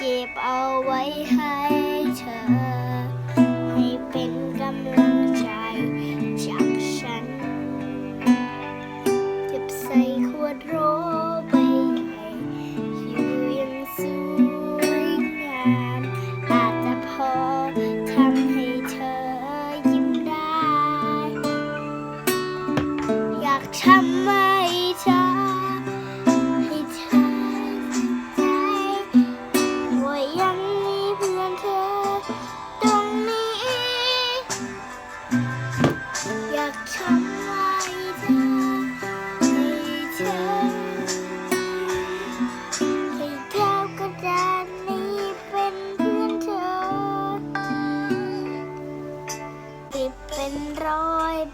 เก็บเอาไว้ให้เธอ ให้เป็นกำลังใจจากฉัน เก็บใส่ขวดโรใบใหญ่อยู่อยังสวยงามอาจจะพอทำให้เธอยิ้มได้ อยากทำ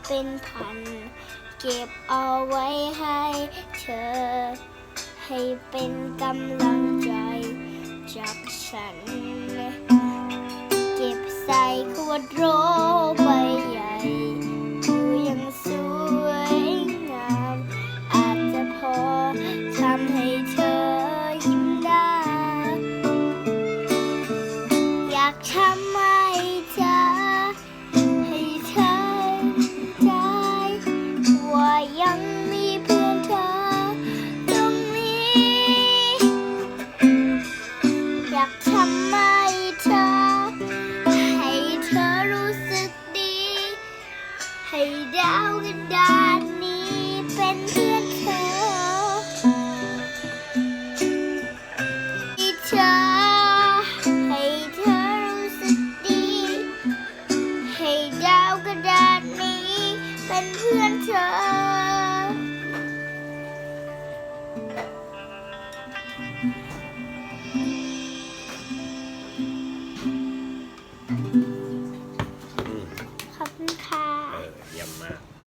เป็นพัน เก็บเอาไว้ให้เธอ ให้เป็นกำลังใจจากฉัน เก็บใส่ขวดโรใบใหญ่อยู่อยังสวยงาม อาจจะพอทำให้เธอยิ้มได้ อยากทำ ให้ดาวกระดานนี้เป็นเพื่อนเธอให้เธอให้เธอรู้สึกดี ให้ดาวกระดานนี้เป็นเพื่อน